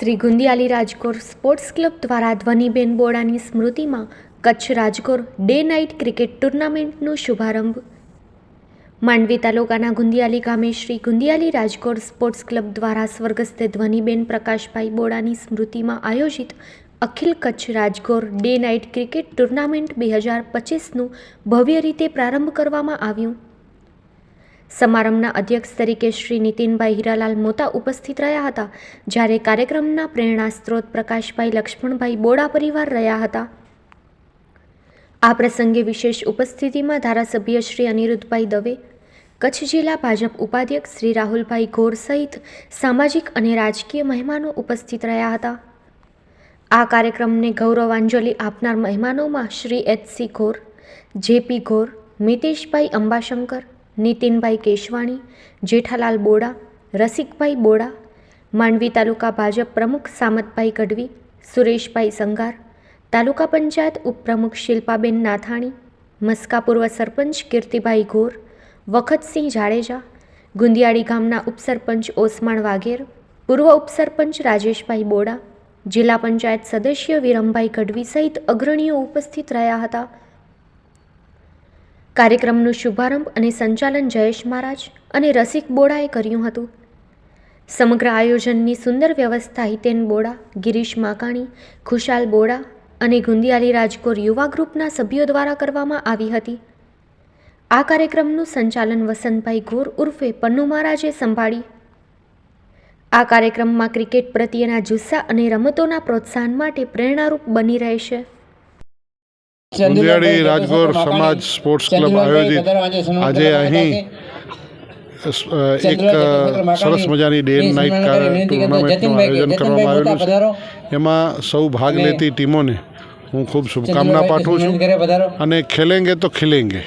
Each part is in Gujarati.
શ્રી ગુંદિયાલી રાજકોર સ્પોર્ટ્સ ક્લબ દ્વારા ધ્વનિબેન બોડાની સ્મૃતિમાં Kutch Rajgor day night cricket ટુર્નામેન્ટનો શુભારંભ. માંડવી તાલુકાના ગુંદિયાલી ગામે શ્રી ગુંદિયાલી રાજકોર સ્પોર્ટ્સ ક્લબ દ્વારા સ્વર્ગસ્થ ધ્વનિબેન પ્રકાશભાઈ બોડાની સ્મૃતિમાં આયોજિત અખિલ Kutch Rajgor day night cricket tournament બે હજાર પચીસનું ભવ્ય રીતે પ્રારંભ કરવામાં આવ્યું. સમારંભના અધ્યક્ષ તરીકે શ્રી નીતિનભાઈ હીરાલાલ મોતા ઉપસ્થિત રહ્યા હતા, જ્યારે કાર્યક્રમના પ્રેરણા સ્ત્રોત પ્રકાશભાઈ લક્ષ્મણભાઈ બોડા પરિવાર રહ્યા હતા. આ પ્રસંગે વિશેષ ઉપસ્થિતિમાં ધારાસભ્ય શ્રી અનિરુદ્ધભાઈ દવે, કચ્છ જિલ્લા ભાજપ ઉપાધ્યક્ષ શ્રી રાહુલભાઈ ઘોર સહિત સામાજિક અને રાજકીય મહેમાનો ઉપસ્થિત રહ્યા હતા. આ કાર્યક્રમને ગૌરવાંજલિ આપનાર મહેમાનોમાં શ્રી એચસી ઘોર જેપી ઘોર મિતેશભાઈ અંબાશંકર નીતિનભાઈ કેશવાણી, જેઠાલાલ બોડા, રસિકભાઈ બોડા, માંડવી તાલુકા ભાજપ પ્રમુખ સામતભાઈ ગઢવી, સુરેશભાઈ સંગાર, તાલુકા પંચાયત ઉપપ્રમુખ શિલ્પાબેન નાથાણી મસ્કા પૂર્વ સરપંચ કીર્તિભાઈ ઘોર, વખતસિંહ જાડેજા, ગુંદિયાળી ગામના ઉપસરપંચ ઓસમાણ વાઘેર, પૂર્વ ઉપસરપંચ રાજેશભાઈ બોડા, જિલ્લા પંચાયત સદસ્ય વિરમભાઈ ગઢવી સહિત અગ્રણીઓ ઉપસ્થિત રહ્યા હતા. કાર્યક્રમનો શુભારંભ અને સંચાલન જયેશ મહારાજ અને રસિક બોડાએ કર્યું હતું. સમગ્ર આયોજનની સુંદર વ્યવસ્થા હિતેન બોડા, ગિરીશ માકાણી, ખુશાલ બોડા અને ગુંદિયાલી રાજકોર યુવા ગ્રુપના સભ્યો દ્વારા કરવામાં આવી હતી. આ કાર્યક્રમનું સંચાલન વસંતભાઈ ઘોર ઉર્ફે પન્નુ મહારાજે સંભાળી. આ કાર્યક્રમમાં ક્રિકેટ પ્રત્યેના જુસ્સા અને રમતોના પ્રોત્સાહન માટે પ્રેરણારૂપ બની રહેશે. ગુંદિયાળી રાજગોર સમાજ સ્પોર્ટ્સ ક્લબ આયોજિત આજે અહીં એક સરસ મજાની ડે નાઇટ ટુર્નામેન્ટનું આયોજન કરવામાં આવેલું છે. એમાં સૌ ભાગ લેતી ટીમોને હું ખૂબ શુભકામના પાઠવું છું. અને ખેલેંગે તો ખીલેંગે.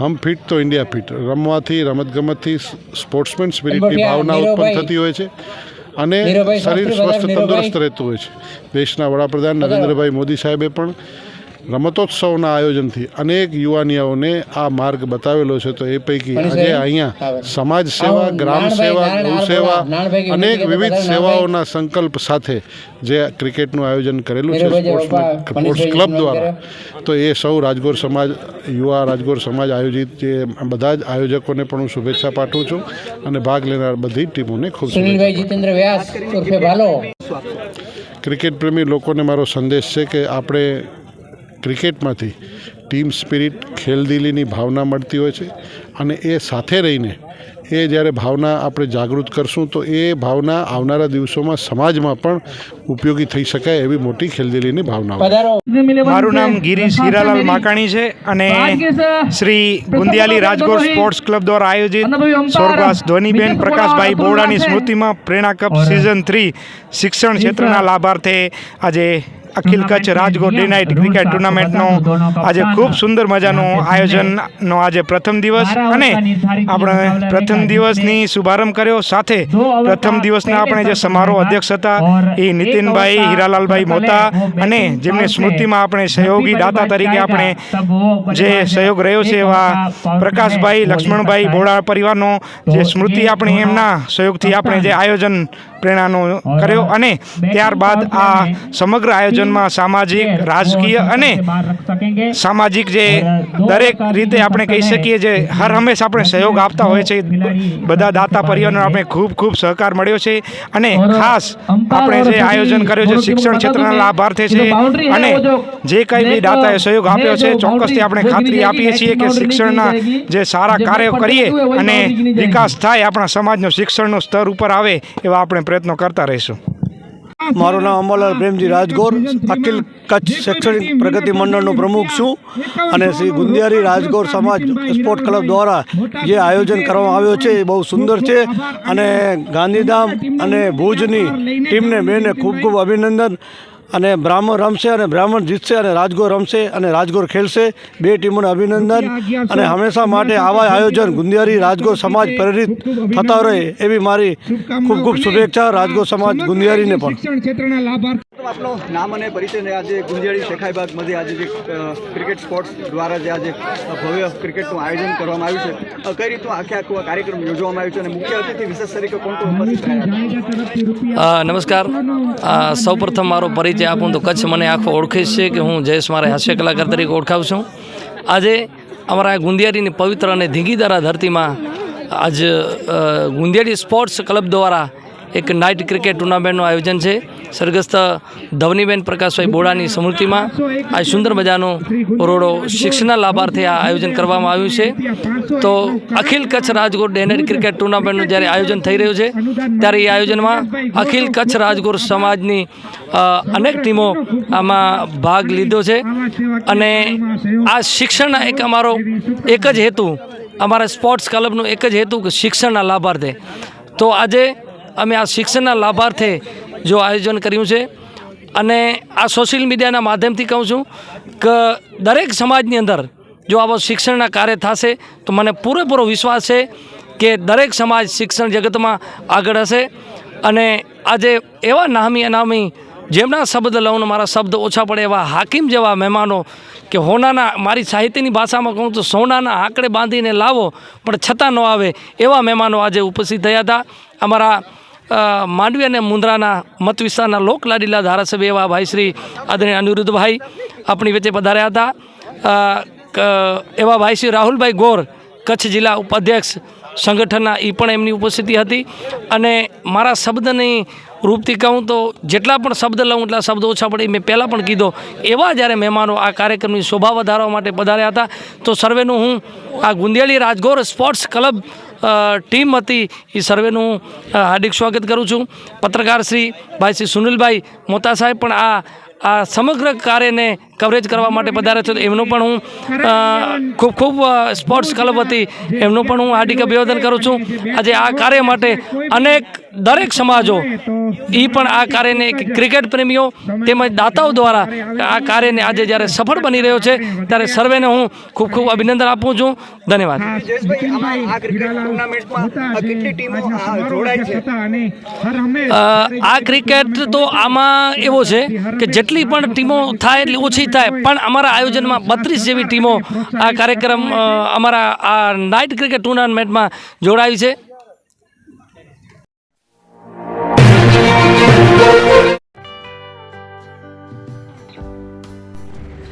હમ ફિટ તો ઇન્ડિયા ફિટ. રમવાથી રમતગમતથી સ્પોર્ટ્સમેન સ્પિરિટની ભાવના ઉત્પન્ન થતી હોય છે. અને શરીર સ્વસ્થ તંદુરસ્ત રહેતું હોય છે. દેશના વડાપ્રધાન નરેન્દ્રભાઈ મોદી સાહેબે પણ રમતોત્સવના આયોજનથી અનેક યુવાનીઓને આ માર્ગ બતાવેલો છે. તો એ પૈકી આજે અહીંયા સમાજ સેવા ગ્રામ સેવા ગૌ સેવા અનેક વિવિધ સેવાઓના સંકલ્પ સાથે જે ક્રિકેટનું આયોજન કરેલું છે સ્પોર્ટ્સ સ્પોર્ટ્સ ક્લબ દ્વારા. તો એ સૌ રાજગોર સમાજ યુવા રાજગોર સમાજ આયોજિત જે બધા જ આયોજકોને પણ હું શુભેચ્છા પાઠવું છું અને ભાગ લેનાર બધી ટીમોને ખૂબ સુનિલભાઈ જીતેન્દ્ર વ્યાસ ક્રિકેટ પ્રેમી લોકોને મારો સંદેશ છે કે આપણે ક્રિકેટમાંથી ટીમ સ્પિરિટ ખેલદિલીની ભાવના મળતી હોય છે અને એ સાથે રહીને એ જ્યારે ભાવના આપણે જાગૃત કરશું તો એ ભાવના આવનારા દિવસોમાં સમાજમાં પણ ઉપયોગી થઈ શકાય એવી મોટી ખેલદિલીની ભાવના મારું નામ ગિરીશ હીરાલાલ માકાણી છે અને શ્રી ગુંદિયાલી રાજકોટ સ્પોર્ટ્સ ક્લબ દ્વારા આયોજિત સ્વર્ગવાસ ધોનીબેન પ્રકાશભાઈ બોરડાની સ્મૃતિમાં પ્રેરણા કપ સિઝન થ્રી શિક્ષણ ક્ષેત્રના લાભાર્થે આજે અખિલ Kutch Rajkot day night cricket ટુર્નામેન્ટનો આજે ખૂબ સુંદર મજાનું આયોજનનો આજે પ્રથમ દિવસ અને આપણે પ્રથમ દિવસની શુભારંભ કર્યો. સાથે પ્રથમ દિવસના આપણે જે સમારોહ અધ્યક્ષ હતા એ નીતિનભાઈ હીરાલાલભાઈ મોતા અને જેમની સ્મૃતિમાં આપણે સહયોગી દાતા તરીકે આપણે જે સહયોગ રહ્યો છે એવા પ્રકાશભાઈ લક્ષ્મણભાઈ બોડા પરિવારનો જે સ્મૃતિ આપણી એમના સહયોગથી આપણે જે આયોજન પ્રેરણાનો કર્યો અને ત્યારબાદ આ સમગ્ર આયોજનમાં સામાજિક રાજકીય અને સામાજિક જે દરેક રીતે આપણે કહી શકીએ જે હર હંમેશ આપણે સહયોગ આપતા હોય છે. બધા દાતા પરિવારનો આપણે ખૂબ ખૂબ સહકાર મળ્યો છે. અને ખાસ આપણે જે આયોજન કર્યું છે શિક્ષણ ક્ષેત્રના લાભાર્થે છે. અને જે. કંઈ બી દાતાએ સહયોગ આપ્યો છે ચોક્કસથી આપણે ખાતરી આપીએ છીએ કે શિક્ષણના જે સારા કાર્યો કરીએ અને વિકાસ થાય આપણા સમાજનો શિક્ષણનું સ્તર ઉપર આવે એવા આપણે પ્રયત્નો કરતા રહીશું. મારું નામ અમલાલ પ્રેમજી રાજગોર, અખિલ કચ્છ શૈક્ષણિક પ્રગતિ મંડળનો પ્રમુખ છું અને શ્રી ગુંદિયારી રાજગોર સમાજ સ્પોર્ટ ક્લબ દ્વારા જે આયોજન કરવામાં આવ્યો છે એ બહુ સુંદર છે અને ગાંધીધામ અને ભુજની ટીમને બેને ખૂબ ખૂબ અભિનંદન. અને બ્રાહ્મણ રમશે અને બ્રાહ્મણ જીતશે અને રાજગોર રમશે અને રાજગોર ખેલશે. બે ટીમોને અભિનંદન અને હંમેશા માટે આવા આયોજન ગુંદિયારી રાજગોર સમાજ પ્રેરિત થતા રહે એવી મારી ખૂબ ખૂબ શુભેચ્છા રાજગોર સમાજ ગુંદિયારીને પણ. આપનું નામ અને પરિચય આજે ગુંજિયાળી શેખાઈબાગ મધ્યે આજે જે ક્રિકેટ સ્પોર્ટ્સ દ્વારા જે આજે ભવ્ય ક્રિકેટનું આયોજન કરવામાં આવ્યું છે. કઈ રીતનું આખે આખું આ કાર્યક્રમ યોજવામાં આવ્યું છે અને મુખ્ય અતિથિ વિશેષ તરીકે કોણ કોણ નમસ્કાર. સૌપ્રથમ મારો પરિચય આપું તો કચ્છ મને આખો ઓળખે છે કે હું જયેશ મારે હાસ્ય કલાકાર તરીકે ઓળખાવું છું. આજે અમારા ગુંદિયારીની પવિત્ર અને ધીંગીદારા ધરતીમાં આજ ગુંદિયાળી સ્પોર્ટ્સ ક્લબ દ્વારા એક નાઇટ ક્રિકેટ ટુર્નામેન્ટનું આયોજન છે. સ્વર્ગસ્થ ધવનીબેન પ્રકાશભાઈ બોડાની સ્મૃતિમાં આ સુંદર મજાનું ઓરોડો શિક્ષણના લાભાર્થે આ આયોજન કરવામાં આવ્યું છે. તો અખિલ Kutch Rajkot day night cricket ટુર્નામેન્ટનું જ્યારે આયોજન થઈ રહ્યું છે, ત્યારે એ આયોજનમાં અખિલ કચ્છ રાજગોર સમાજની અનેક ટીમો આમાં ભાગ લીધો છે. અને આ શિક્ષણ એક અમારો એક જ હેતુ, અમારા સ્પોર્ટ્સ ક્લબનો એક જ હેતુ કે શિક્ષણના લાભાર્થે. તો આજે અમે આ શિક્ષણના લાભાર્થે જો આયોજન કર્યું છે. અને આ સોશિયલ મીડિયાના માધ્યમથી કહું છું કે દરેક સમાજની અંદર જો આવો શિક્ષણના કાર્ય થશે, તો મને પૂરેપૂરો વિશ્વાસ છે કે દરેક સમાજ શિક્ષણ જગતમાં આગળ હશે. અને આજે એવા નામી અનામી જેમના શબ્દ લઉં મારા શબ્દ ઓછા પડે એવા હાકીમ જેવા મહેમાનો કે હોનાના મારી સાહિત્યની ભાષામાં કહું તો સોનાના આંકડે બાંધીને લાવો, પણ છતાં ન આવે એવા મહેમાનો આજે ઉપસ્થિત થયા હતા. અમારા માંડવી અને મુન્દ્રાના મત વિસ્તારના લોકલાડીલા ધારાસભ્ય એવા ભાઈ શ્રી આદરણીય અનિરુદ્ધભાઈ આપણી વચ્ચે પધાર્યા હતા. એવા ભાઈ શ્રી રાહુલભાઈ ગોર, કચ્છ જિલ્લા ઉપાધ્યક્ષ સંગઠનના એ પણ એમની ઉપસ્થિતિ હતી. અને મારા શબ્દની રૂપથી કહું તો જેટલા પણ શબ્દ લઉં એટલા શબ્દ ઓછા પડે. મેં પહેલાં પણ કીધો, એવા જ્યારે મહેમાનો આ કાર્યક્રમની શોભા વધારવા માટે પધાર્યા હતા, તો સર્વેનું હું આ Gundiyali Rajgor sports club team હતી એ સર્વેનું હાર્દિક સ્વાગત કરું છું. પત્રકાર શ્રી ભાઈ શ્રી સુનિલભાઈ મોતા સાહેબ પણ આ આ સમગ્ર કાર્યને કવરેજ કરવા માટે પધારે છે. એમનું પણ હું ખૂબ ખૂબ સ્પોર્ટ્સ ક્લબ હતી. એમનું પણ હું હાર્દિક અભિવાદન કરું છું. આજે આ કાર્ય માટે અનેક દરેક સમાજો એ પણ આ કાર્યને એક ક્રિકેટ પ્રેમીઓ તેમજ દાતાઓ દ્વારા આ કાર્યને આજે જ્યારે સફળ બની રહ્યો છે ત્યારે સર્વેને હું ખૂબ ખૂબ અભિનંદન આપું છું. ધન્યવાદ. આ ક્રિકેટ આ તો આમાં એવો છે કે જેટલી પણ ટીમો થાય એટલી ઓછી થાય પણ અમારા આયોજનમાં બત્રીસ જેવી ટીમો આ કાર્યક્રમ અમારા આ નાઇટ ક્રિકેટ ટુર્નામેન્ટમાં જોડાય છે.